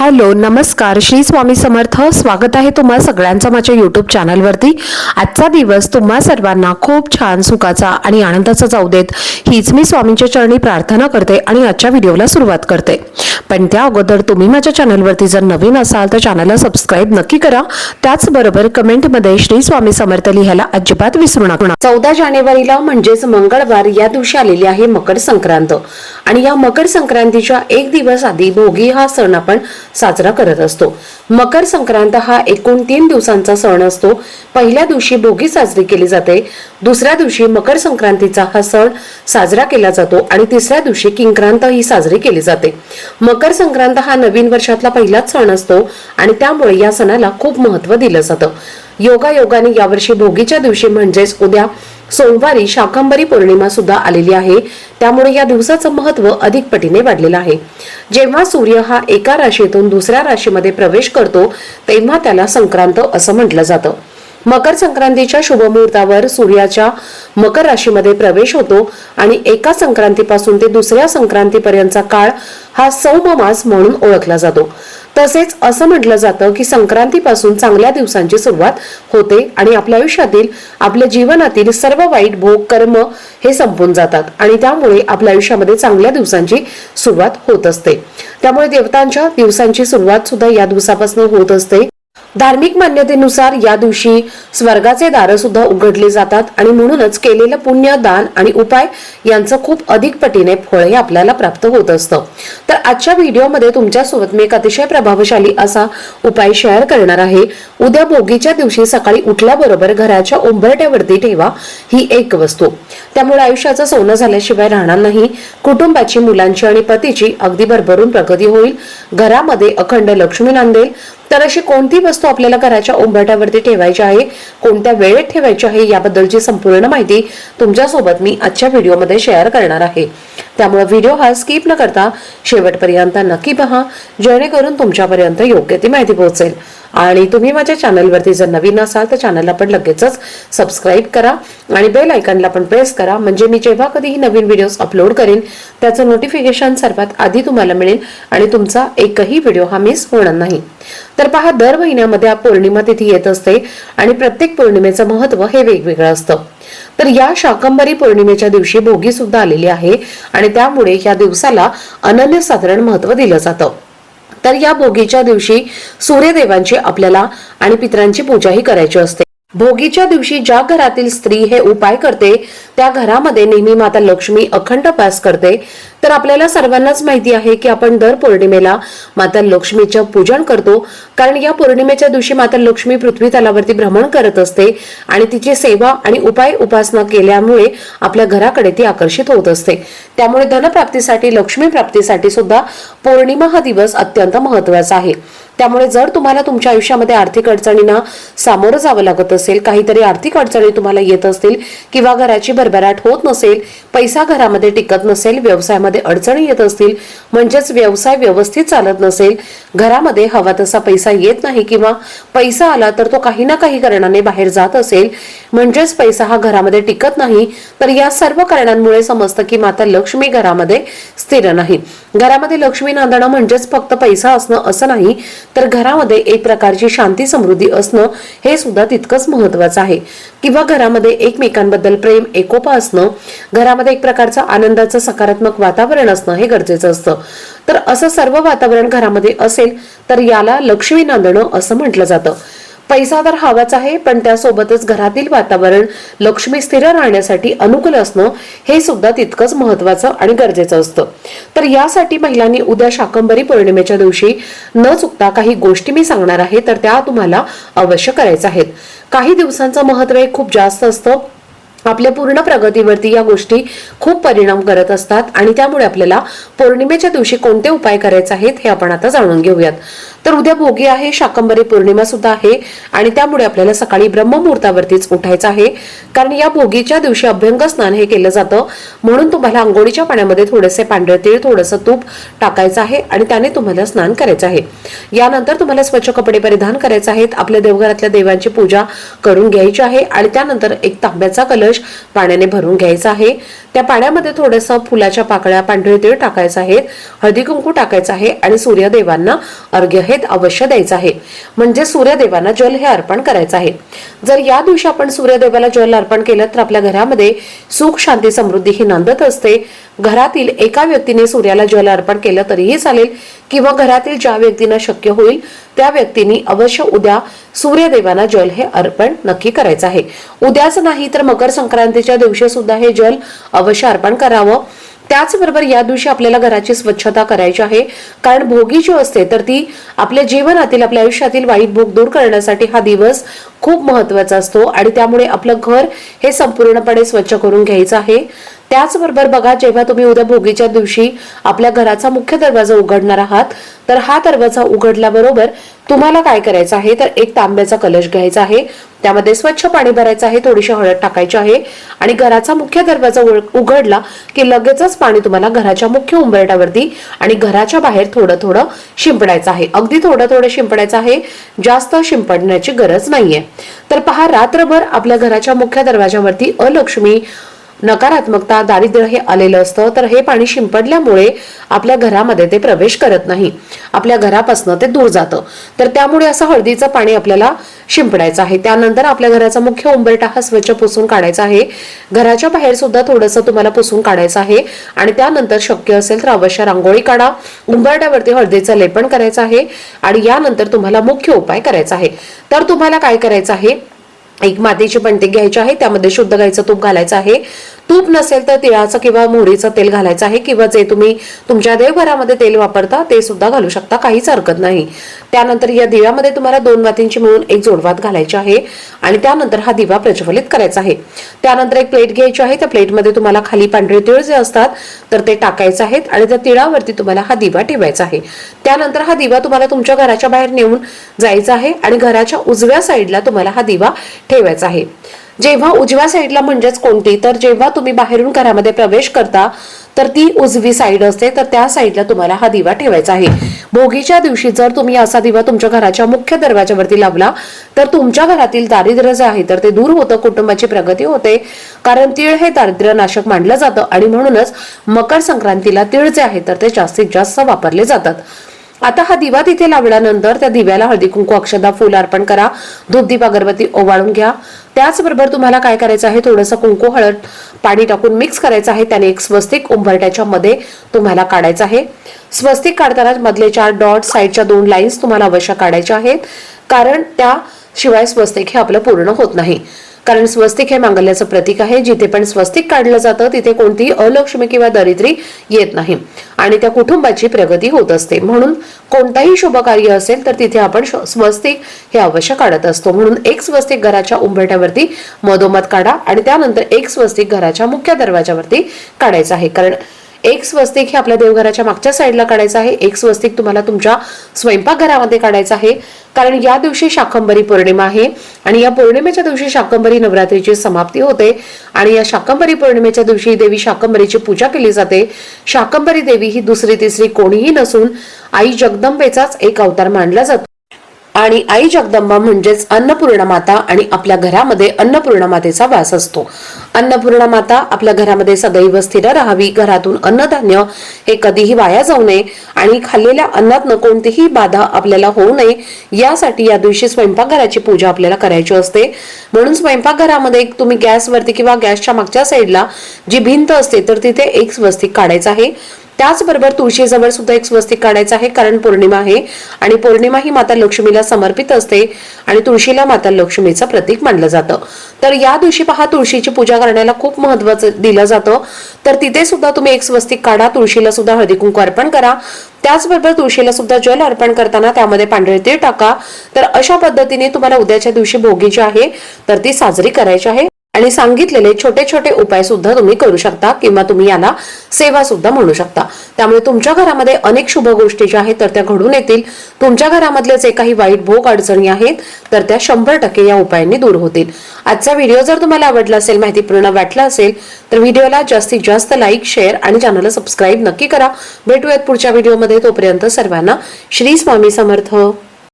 Hello नमस्कार. श्री स्वामी समर्थ. स्वागत आहे तुम्हा सगळ्यांचं माझ्या यूट्यूब चॅनलवरती आजचा दिवस तुम्हा सर्वांना खूप छान सुखाचा आणि आनंदाचा जाऊ देत. हीच मी स्वामींच्या चरणी प्रार्थना करते आणि आजच्या व्हिडिओला सुरुवात करते. पण त्या अगोदर तुम्ही माझ्या चॅनलवरती जर नवीन असाल तर चॅनलला सबस्क्राईब नक्की करा. त्याचबरोबर कमेंटमध्ये श्री स्वामी समर्थ लिहायला अजिबात विसरू नका. चौदा जानेवारीला म्हणजेच मंगळवार या दिवशी आलेली आहे मकर संक्रांत. आणि या मकर संक्रांतीच्या एक दिवस आधी भोगी हा सण आपण साजरा करत असतो. मकर संक्रांत हा एकूण तीन दिवसांचा सण असतो. पहिल्या दिवशी भोगी साजरी केली जाते. दुसऱ्या दिवशी मकर संक्रांतीचा हा सण साजरा केला जातो आणि तिसऱ्या दिवशी किंक्रांत ही साजरी केली जाते. मकर संक्रांत हा नवीन वर्षातला पहिलाच सण असतो आणि त्यामुळे या सणाला खूप महत्त्व दिलं जातं. योगा योगाने यावर्षी भोगीच्या दिवशी म्हणजेच उद्या सोमवारी शाकंभरी पौर्णिमा सुद्धा आलेली आहे. त्यामुळे या दिवसाचं महत्त्व अधिक पटीने वाढलेलं आहे. जेव्हा सूर्य हा एका राशीतून दुसऱ्या राशीमध्ये प्रवेश करतो तेव्हा त्याला संक्रांत असं म्हटलं जातं. मकर संक्रांतीच्या शुभमुहूर्तावर सूर्याच्या मकर राशीमध्ये प्रवेश होतो आणि एका संक्रांतीपासून ते दुसऱ्या संक्रांतीपर्यंतचा काळ हा सौम मास म्हणून ओळखला जातो. तसेच असं म्हटलं जातं की संक्रांतीपासून चांगल्या दिवसांची सुरुवात होते आणि आपल्या आयुष्यातील आपल्या जीवनातील सर्व वाईट भोग कर्म हे संपून जातात आणि त्यामुळे आपल्या आयुष्यामध्ये चांगल्या दिवसांची सुरुवात होत असते. त्यामुळे देवतांच्या दिवसांची सुरुवात सुद्धा या दिवसापासून होत असते. धार्मिक मान्यतेनुसार या दिवशी स्वर्गाचे दार सुद्धा उघडले जातात आणि म्हणूनच केलेलं पुण्य दान आणि उपाय यांचं खूप अधिक पटीने फळ हे आपल्याला प्राप्त होत असतं. तर आजच्या व्हिडिओमध्ये तुमच्यासोबत मी एक अतिशय प्रभावशाली असा उपाय शेअर करणार आहे. उद्या भोगीच्या दिवशी सकाळी उठल्याबरोबर घराच्या उंबरट्यावरती ठेवा ही एक वस्तू. त्यामुळे आयुष्याचं सोनं झाल्याशिवाय राहणार नाही. कुटुंबाची मुलांची आणि पतीची अगदी भरभरून प्रगती होईल. घरामध्ये अखंड लक्ष्मी नांदेल. तर अशी कोणती वस्तू आपल्याला घराच्या उंबरट्यावरती ठेवायची आहे कोणत्या वेळेत ठेवायची आहे याबद्दलची संपूर्ण माहिती तुमच्यासोबत मी आजच्या व्हिडिओमध्ये शेअर करणार आहे. त्यामुळे व्हिडिओ हा स्किप न करता शेवटपर्यंत नक्की पहा जेणेकरून तुमच्यापर्यंत योग्य ती माहिती पोहोचेल. आणि तुम्ही माझ्या चॅनलवरती जर नवीन असाल तर चॅनलला पण लगेचच सबस्क्राईब करा आणि बेल आयकनला पण प्रेस करा. म्हणजे मी जेव्हा कधीही नवीन व्हिडिओज अपलोड करेन त्याचं नोटिफिकेशन सर्वात आधी तुम्हाला मिळेल आणि तुमचा एकही व्हिडिओ हा मिस होणार नाही. तर पहा दर महिन्यामध्ये पौर्णिमा तिथी येत असते आणि प्रत्येक पौर्णिमेचं महत्त्व हे वेगवेगळं असतं. तर या शाकंभरी पौर्णिमेच्या दिवशी भोगी सुद्धा आलेली आहे आणि त्यामुळे या दिवसाला अनन्यसाधारण महत्त्व दिलं जातं. तर या भोगीच्या दिवशी सूर्यदेवांची आपल्याला आणि पितरांची पूजाही करायची असते. भोगीच्या दिवशी ज्या घरातील स्त्री हे उपाय करते त्या घरामध्ये नेहमी माता लक्ष्मी अखंड पास करते. तर आपल्याला सर्वांनाच माहिती आहे की आपण दर पौर्णिमेला माता लक्ष्मीचं पूजन करतो. कारण या पौर्णिमेच्या दिवशी माता लक्ष्मी पृथ्वी तलावरती भ्रमण करत असते आणि तिची सेवा आणि उपाय उपासना केल्यामुळे आपल्या घराकडे ती आकर्षित होत असते. त्यामुळे धनप्राप्तीसाठी लक्ष्मी प्राप्तीसाठी सुद्धा पौर्णिमा हा दिवस अत्यंत महत्त्वाचा आहे. त्यामुळे जर तुम्हाला तुमच्या आयुष्यामध्ये आर्थिक अडचणींना सामोरं जावं लागत असेल काहीतरी आर्थिक अडचणी तुम्हाला येत असतील किंवा घराची भरभराट होत नसेल पैसा घरामध्ये टिकत नसेल व्यवसायामध्ये अडचणी येत असतील म्हणजेच व्यवसाय व्यवस्थित चालत नसेल घरामध्ये हवा तसा पैसा येत नाही किंवा पैसा आला तर तो काही ना काही कारणाने बाहेर जात असेल म्हणजेच पैसा हा घरामध्ये टिकत नाही तर या सर्व कारणांमुळे समजतं की माता लक्ष्मी घरामध्ये स्थिर नाही. घरामध्ये लक्ष्मी नांदणं म्हणजेच फक्त पैसा असणं असं नाही तर घरामध्ये एक प्रकारची शांती समृद्धी असणं हे सुद्धा तितकंच महत्वाचं आहे. किंवा घरामध्ये एकमेकांबद्दल प्रेम एकोपा असणं घरामध्ये एक प्रकारचं आनंदाचं सकारात्मक वातावरण असणं हे गरजेचं असतं. तर असं सर्व वातावरण घरामध्ये असेल तर याला लक्ष्मी नांदणं असं म्हटलं जातं. पैसा तर हवाच आहे पण त्यासोबतच घरातील वातावरण लक्ष्मी स्थिर राहण्यासाठी अनुकूल असणं हे सुद्धा तितकंच महत्वाचं आणि गरजेचं असतं. तर यासाठी महिलांनी उद्या शाकंभरी पौर्णिमेच्या दिवशी न चुकता काही गोष्टी मी सांगणार आहे तर त्या तुम्हाला अवश्य करायच्या आहेत. काही दिवसांचं महत्त्व हे खूप जास्त असतं. आपल्या पूर्ण प्रगतीवरती या गोष्टी खूप परिणाम करत असतात आणि त्यामुळे आपल्याला पौर्णिमेच्या दिवशी कोणते उपाय करायचे आहेत हे आपण आता जाणून घेऊयात. तर उद्या भोगी आहे शाकंभरी पौर्णिमा सुद्धा आहे आणि त्यामुळे आपल्याला सकाळी ब्रह्ममुहूर्तावरतीच उठायचं आहे. कारण या भोगीच्या दिवशी अभ्यंग स्नान हे केलं जातं. म्हणून तुम्हाला आंघोळीच्या पाण्यामध्ये थोडेसे पांढरे तीळ थोडंसं तूप टाकायचं आहे आणि त्याने तुम्हाला स्नान करायचं आहे. यानंतर तुम्हाला स्वच्छ कपडे परिधान करायचे आहेत. आपल्या देवघरातल्या देवांची पूजा करून घ्यायची आहे आणि त्यानंतर एक तांब्याचा कलश पाण्याने भरून घ्यायचा आहे. त्या पाण्यामध्ये थोडंसं फुलाच्या पाकळ्या पांढरे तीळ टाकायचं आहे हळदी कुंकू टाकायचं आहे आणि सूर्यदेवांना अर्घ्य हे अवश्य द्यायचा आहे. म्हणजे सूर्यदेवांना जल हे अर्पण करायचं आहे. जर या दिवशी आपण सूर्यदेवाला जल अर्पण केलं तर आपल्या घरामध्ये सुख शांती समृद्धी ही नांदत असते. घरातील एका व्यक्तीने सूर्याला जल अर्पण केलं तरीही चालेल. किंवा घरातील ज्या व्यक्तींना शक्य होईल त्या व्यक्तींनी अवश्य उद्या सूर्यदेवांना जल हे अर्पण नक्की करायचं आहे. उद्याच नाही तर मकर संक्रांतीच्या दिवशी सुद्धा हे जल अवश्य अर्पण करावं. त्याचबरोबर या दिवशी आपल्याला घराची स्वच्छता करायची आहे. कारण भोगी जी असते तर ती आपल्या जीवनातील आपल्या आयुष्यातील वाईट भोग दूर करण्यासाठी हा दिवस खूप महत्त्वाचा असतो. आणि त्यामुळे आपलं घर हे संपूर्णपणे स्वच्छ करून घ्यायचं आहे. त्याचबरोबर बघा जेव्हा तुम्ही उद्या भोगीच्या दिवशी आपल्या घराचा मुख्य दरवाजा उघडणार आहात तर हा दरवाजा उघडल्याबरोबर तुम्हाला काय करायचं आहे? तर एक तांब्याचा कलश घ्यायचा आहे. त्यामध्ये स्वच्छ पाणी भरायचं आहे थोडीशी हळद टाकायची आहे. आणि घराचा मुख्य दरवाजा उघडला की लगेचच पाणी तुम्हाला घराच्या मुख्य उंबरट्यावरती आणि घराच्या बाहेर थोडं थोडं शिंपडायचं आहे. अगदी थोडं थोडं शिंपडायचं आहे. जास्त शिंपडण्याची गरज नाहीये. तर पहा रात्रभर आपल्या घराच्या मुख्य दरवाजावरती अलक्ष्मी नकारात्मकता दारिद्र्य हे आलेलं असतं. तर हे पाणी शिंपडल्यामुळे आपल्या घरामध्ये ते प्रवेश करत नाही. आपल्या घरापासून ते दूर जातं. तर त्यामुळे असं हळदीचं पाणी आपल्याला शिंपडायचं आहे. त्यानंतर आपल्या घराचा मुख्य उंबरटा हा स्वच्छ पुसून काढायचा आहे. घराच्या बाहेर सुद्धा थोडंसं तुम्हाला पुसून काढायचं आहे. आणि त्यानंतर शक्य असेल तर अवश्य रांगोळी काढा. उंबरट्यावरती हळदीचं लेपन करायचं आहे. आणि यानंतर तुम्हाला मुख्य उपाय करायचा आहे. तर तुम्हाला काय करायचं आहे? एक मातीची पणती घ्यायची आहे त्यामध्ये शुद्ध गाईचं तूप घालायचं आहे. तूप नसेल तर तिळाचं किंवा मोहरीचं तेल घालायचं आहे किंवा जे तुम्ही तुमच्या देवघरामध्ये तेल वापरता ते सुद्धा घालू शकता. काहीच हरकत नाही. त्यानंतर या दिव्यामध्ये तुम्हाला दोन वातींची मिळून एक जोडवात घालायची आहे आणि त्यानंतर हा दिवा प्रज्वलित करायचा आहे. त्यानंतर एक प्लेट घ्यायची आहे. त्या प्लेटमध्ये तुम्हाला खाली पांढरे तिळ जे असतात तर ते टाकायचे आहेत आणि त्या तिळावरती तुम्हाला हा दिवा ठेवायचा आहे. त्यानंतर हा दिवा तुम्हाला तुमच्या घराच्या बाहेर नेऊन जायचा आहे आणि घराच्या उजव्या साईडला तुम्हाला हा दिवा ठेवायचा आहे. जेव्हा उजव्या साईडला म्हणजेच कोणती तर जेव्हा तुम्ही बाहेरून घरामध्ये प्रवेश करता तर ती उजवी साईड असते तर त्या साईडला तुम्हाला हा दिवा ठेवायचा आहे. भोगीच्या दिवशी जर तुम्ही असा दिवा तुमच्या घराच्या मुख्य दरवाजावरती लावला तर तुमच्या घरातील दारिद्र्य जे आहे तर ते दूर होतं कुटुंबाची प्रगती होते. कारण तीळ हे दारिद्र्य नाशक मानलं जातं आणि म्हणूनच मकर संक्रांतीला तीळ जे आहे तर ते जास्तीत जास्त वापरले जातात. आता हा दिवा तिथे लावल्यानंतर त्या दिव्याला हळदी कुंकू अक्षदा फुल अर्पण करा. धूपदीप अगरबत्ती ओवाळून घ्या. त्याचबरोबर तुम्हाला काय करायचं आहे? थोडंसं कुंकू हळद पाणी टाकून मिक्स करायचं आहे. त्याने एक स्वस्तिक उंबरट्याच्या मध्ये तुम्हाला काढायचं आहे. स्वस्तिक काढताना मधले चार डॉट साईडच्या दोन लाईन्स तुम्हाला अवश्य काढायच्या आहेत. कारण त्याशिवाय स्वस्तिक हे आपलं पूर्ण होत नाही. कारण स्वस्तिक हे मांगल्याचं प्रतीक आहे. जिथे पण स्वस्तिक काढलं जातं तिथे कोणतीही अलक्ष्मी किंवा दरिद्री येत नाही. आणि त्या कुटुंबाची प्रगती होत असते. म्हणून कोणताही शुभ कार्य असेल तर तिथे आपण स्वस्तिक हे अवश्य काढत असतो. म्हणून एक स्वस्तिक घराच्या उंबरट्यावरती मधोमध काढा आणि त्यानंतर एक स्वस्तिक घराच्या मुख्य दरवाजावरती काढायचं आहे. कारण एक स्वस्तिक हे आपल्या देवघराच्या मागच्या साईडला काढायचं आहे. एक स्वस्तिक तुम्हाला तुमच्या स्वयंपाकघरामध्ये काढायचं आहे. कारण या दिवशी शाकंबरी पौर्णिमा आहे आणि या पौर्णिमेच्या दिवशी शाकंबरी नवरात्रीची समाप्ती होते आणि या शाकंबरी पौर्णिमेच्या दिवशी देवी शाकंबरीची पूजा केली जाते. शाकंबरी देवी ही दुसरी तिसरी कोणीही नसून आई जगदंबेचाच एक अवतार मानला जातो. आणि आई जगदंबा म्हणजेच अन्नपूर्णा माता आणि आपल्या घरामध्ये अन्नपूर्णा मातेचा वास असतो. अन्नपूर्णा माता आपल्या घरामध्ये सदैव स्थिर राहावी घरातून अन्नधान्य हे कधीही वाया जाऊ नये आणि खाल्लेल्या अन्नातनं कोणतीही बाधा आपल्याला होऊ नये यासाठी या दिवशी स्वयंपाकघराची पूजा आपल्याला करायची असते. म्हणून स्वयंपाकघरामध्ये तुम्ही गॅसवरती किंवा गॅसच्या मागच्या साईडला जी भिंत असते तर तिथे एक स्वस्तिक काढायचं आहे. त्याचबरोबर तुळशीजवळ सुद्धा एक स्वस्तिक काढायचं आहे कारण पौर्णिमा आहे. आणि पौर्णिमा ही माता लक्ष्मीला समर्पित असते आणि तुळशीला माता लक्ष्मीचं प्रतीक मानलं जातं. तर या दिवशी पहा तुळशीची पूजा करण्याला खूप महत्वाचं दिलं जातं. तर तिथे सुद्धा तुम्ही एक स्वस्तिक काढा तुळशीला सुद्धा हळदी कुंकू अर्पण करा. त्याचबरोबर तुळशीला सुद्धा जल अर्पण करताना त्यामध्ये पांढरे तीळ टाका. तर अशा पद्धतीने तुम्हाला उद्याच्या दिवशी भोगी जी आहे तर ती साजरी करायची आहे. आणि सांगितलेले छोटे छोटे उपाय सुद्धा तुम्ही करू शकता किंवा तुम्ही याला सेवा सुद्धा म्हणू शकता. त्यामुळे तुमच्या घरामध्ये अनेक शुभ गोष्टी ज्या आहेत तर त्या घडून येतील. तुमच्या घरामधले जे काही वाईट भोग अडचणी आहेत तर त्या शंभर टक्के या उपायांनी दूर होतील. आजचा व्हिडिओ जर तुम्हाला आवडला असेल माहितीपूर्ण वाटला असेल तर व्हिडिओला जास्तीत जास्त लाईक शेअर आणि चॅनलला सबस्क्राईब नक्की करा. भेटूयात पुढच्या व्हिडिओमध्ये. तोपर्यंत सर्वांना श्री स्वामी समर्थ.